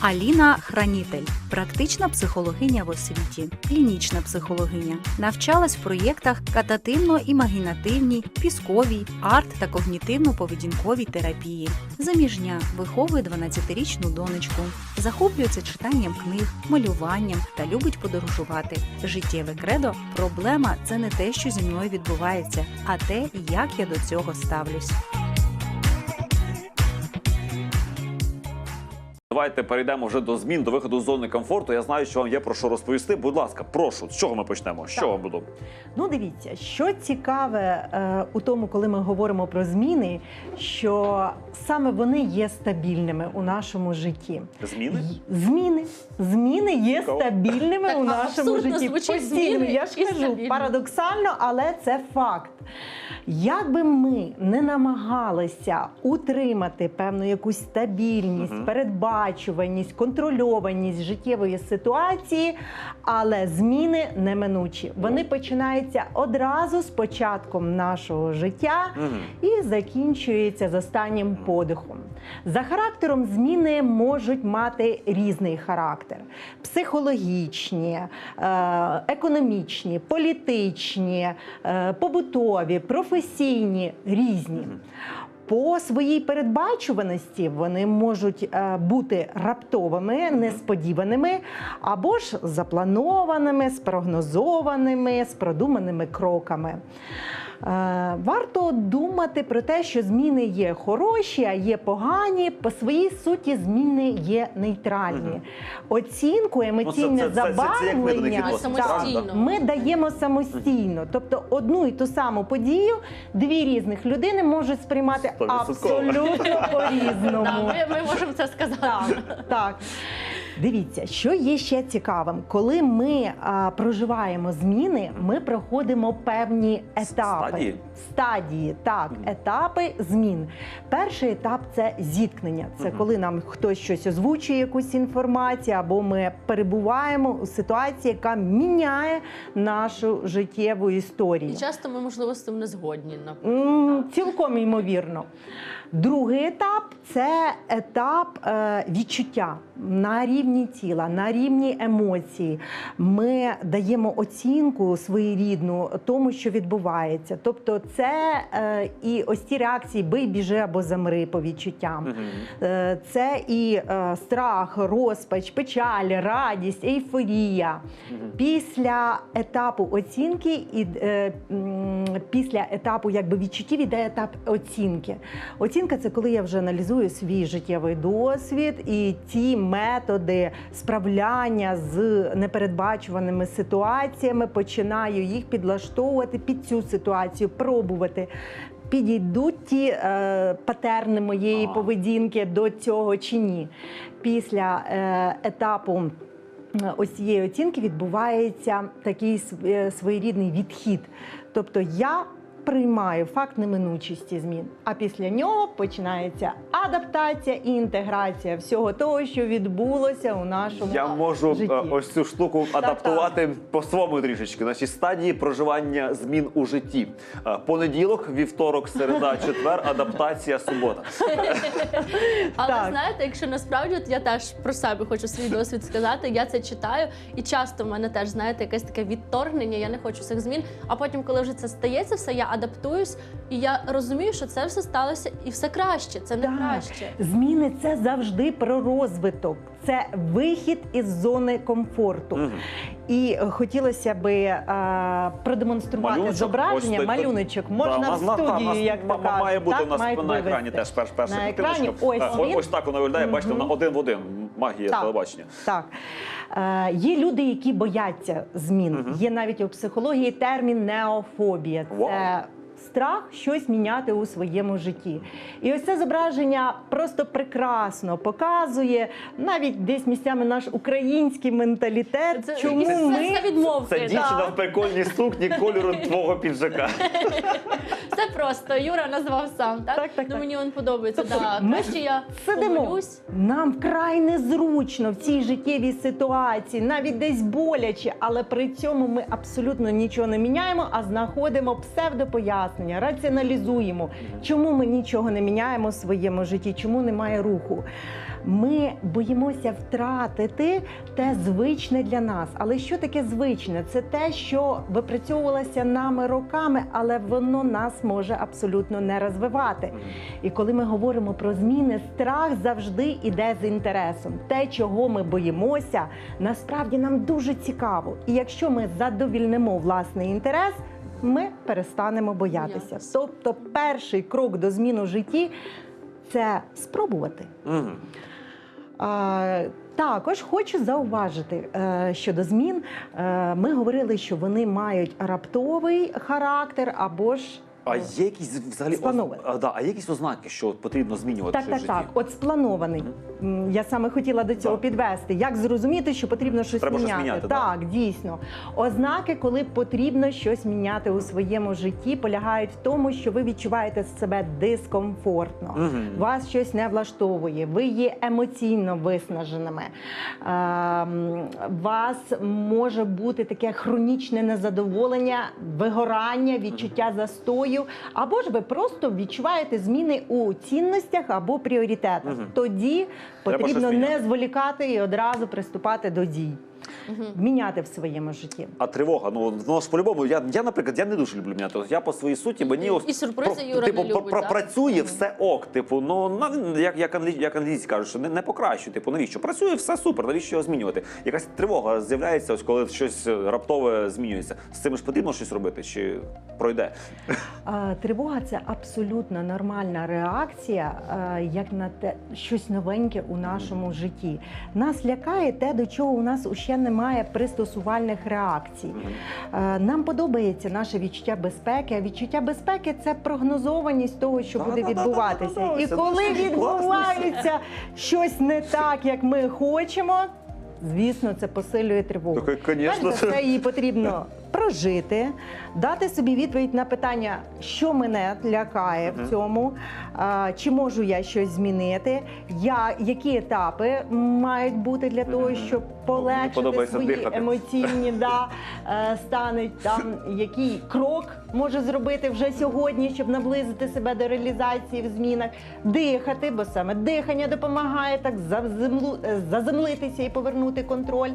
Аліна Хранітель, практична психологиня в освіті, клінічна психологиня, навчалась в проєктах катативно-імагінативній, пісковій, арт та когнітивно-поведінковій терапії. Заміжня виховує 12-річну донечку, захоплюється читанням книг, малюванням та любить подорожувати. Життєве кредо проблема це не те, що зі мною відбувається, а те, як я до цього ставлюсь. Давайте перейдемо вже до змін, до виходу з зони комфорту. Я знаю, що вам є про що розповісти. Будь ласка, прошу, з чого ми почнемо? З чого буду? Ну, дивіться, що цікаве е, у тому, коли ми говоримо про зміни, що саме вони є стабільними у нашому житті. Зміни? Зміни. Зміни є Цікаво. стабільними Так, у нашому абсурдно житті. звучить зміни Я ж і кажу, стабільні. парадоксально, але це факт. Як би ми не намагалися утримати певну якусь стабільність, Мгм. Передбачуваність, контрольованість життєвої ситуації, але зміни неминучі. Вони починаються одразу з початком нашого життя і закінчується з останнім подихом. За характером зміни можуть мати різний характер: психологічні, е, економічні, політичні, е, побутові, професійні, різні. По своїй передбачуваності вони можуть е, бути раптовими, несподіваними, або ж запланованими, спрогнозованими, з продуманими кроками. Е, Варто думати про те, що зміни є хороші, а є погані. По своїй суті, зміни є нейтральні. Оцінку, емоційне це- це як ми забарвлення даємо самостійно. Тобто одну і ту саму подію дві різних людини можуть сприймати абсолютно по-різному. Ми, ми можемо це сказати. Так. Дивіться, що є ще цікавим, коли ми а, проживаємо зміни, ми проходимо певні етапи. Стадії? Стадії, так, етапи змін. Перший етап це зіткнення. Це коли нам хтось щось озвучує, якусь інформацію, або ми перебуваємо у ситуації, яка міняє нашу життєву історію. І часто ми, можливо, з цим не згодні. наприклад. Цілком ймовірно. Другий етап це етап е, відчуття на рівні тіла, на рівні емоцій. Ми даємо оцінку своєрідну тому, що відбувається. Тобто, це е, і ось ті реакції бий, біжи або замри по відчуттям. Е, Це і е, страх, розпач, печаль, радість, ейфорія. Після етапу оцінки і е, після етапу якби відчуттів іде етап оцінки. Оцінка це коли я вже аналізую свій життєвий досвід і ті методи справляння з непередбачуваними ситуаціями, починаю їх підлаштовувати під цю ситуацію, пробувати. Підійдуть ті е, патерни моєї Ага. поведінки до цього чи ні. Після е, етапу ось цієї оцінки відбувається такий е, своєрідний відхід. Тобто я приймаю факт неминучості змін, а після нього починається адаптація і інтеграція всього того, що відбулося у нашому Я можу житті. е, ось цю штуку адаптувати по-своєму трішечки. Наші стадії проживання змін у житті. Е, Понеділок, вівторок, середа, четвер, адаптація, субота. Але Так. знаєте, якщо насправді от я теж про себе хочу свій досвід сказати, я це читаю, і часто в мене теж знаєте якесь таке відторгнення. Я не хочу цих змін. А потім, коли вже це стається, все я адаптуюсь, і я розумію, що це все сталося і все краще. Це не Так. краще. Зміни це завжди про розвиток, це вихід із зони комфорту. Мгм. І е, хотілося би а, продемонструвати Малюночок, зображення. ось Малюночок Да, можна в студію, та, як ма- кажуть. має бути Так, у нас на екрані теж перш, перша На екрані ось Е, він. ось так воно виглядає. Бачите, на вона один в один. Магія Так. телебачення. Так. Е, є люди, які бояться змін. Угу. Є навіть у психології термін неофобія. Це. Страх щось міняти у своєму житті. І ось це зображення просто прекрасно показує навіть десь місцями наш український менталітет. Це, чому це, ми це це, Це це дівчина в прикольній сукні кольору твого піджака. Це просто Юра назвав сам, так? Так, так, ну так. мені він подобається. Тобто да. ми Краще я Сидимо. помолюсь. Нам вкрай незручно в цій життєвій ситуації, навіть десь боляче, але при цьому ми абсолютно нічого не міняємо, а знаходимо псевдопояснення, раціоналізуємо, чому ми нічого не міняємо в своєму житті, чому немає руху. Ми боїмося втратити те звичне для нас. Але що таке звичне? Це те, що випрацьовувалося нами роками, але воно нас може абсолютно не розвивати. І коли ми говоримо про зміни, страх завжди іде з інтересом. Те, чого ми боїмося, насправді нам дуже цікаво. І якщо ми задовільнимо власний інтерес, ми перестанемо боятися. Тобто, перший крок до змін у житті це спробувати. А, також хочу зауважити е, щодо змін. Е, ми говорили, що вони мають раптовий характер або ж А є якісь взагалі а, да, а є якісь ознаки, що потрібно змінювати Так, щось так, в житті? так. От спланований. М, Я саме хотіла до цього Так. підвести. Як зрозуміти, що потрібно щось Треба щось міняти? міняти, так, дійсно. Ознаки, коли потрібно щось міняти у своєму житті, полягають в тому, що ви відчуваєте себе дискомфортно. Мгм. Вас щось не влаштовує, ви є емоційно виснаженими. Ем, Вас може бути таке хронічне незадоволення, вигорання, відчуття застою, або ж ви просто відчуваєте зміни у цінностях або пріоритетах. Угу. Тоді потрібно не зволікати і одразу приступати до дій, міняти в своєму житті. А тривога, ну ж по-любому. Я, я, наприклад, я не дуже люблю міняти. Я по своїй суті, мені ось І сюрпризи про- Юра типу, не любить, про- працює все ок. Типу, ну на як, як, англі, як англійці кажуть, що не, не покращує. Типу, навіщо? Працює все супер, навіщо його змінювати? Якась тривога з'являється, ось коли щось раптове змінюється. З цим ж потрібно щось робити, чи пройде? А, Тривога це абсолютно нормальна реакція, е, як на те щось новеньке у нашому житті. Нас лякає те, до чого у нас ще немає пристосувальних реакцій. Е, Нам подобається наше відчуття безпеки. А відчуття безпеки це прогнозованість того, що буде відбуватися. І коли відбувається щось не так, як ми хочемо. Звісно, це посилює тривогу. Так, Перш звісно, за все, її потрібно прожити, дати собі відповідь на питання, що мене лякає в цьому, чи можу я щось змінити, я, які етапи мають бути для того, щоб полегшити свої дихати. емоційні да, е, стани, там який крок може зробити вже сьогодні, щоб наблизити себе до реалізації в змінах, дихати, бо саме дихання допомагає так е, заземлитися і повернути контроль.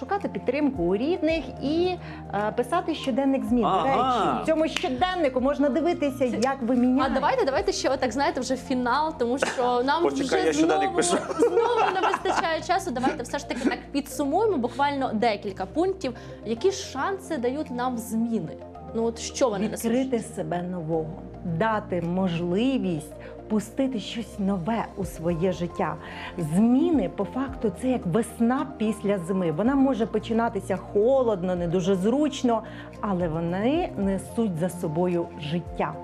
Шукати підтримку у рідних і е, писати щоденник змін. До Ага. речі, в цьому щоденнику можна дивитися, як ви міняєте. А давайте, давайте ще отак, знаєте, вже фінал, тому що нам Почекай, я вже щоденник знову, пишу. знову не вистачає часу. Давайте все ж таки так підсумуємо буквально декілька пунктів. Які шанси дають нам зміни? Ну от що вони несуть? відкрити себе нового, дати можливість пустити щось нове у своє життя. Зміни по факту це як весна після зими. Вона може починатися холодно, не дуже зручно, але вони несуть за собою життя.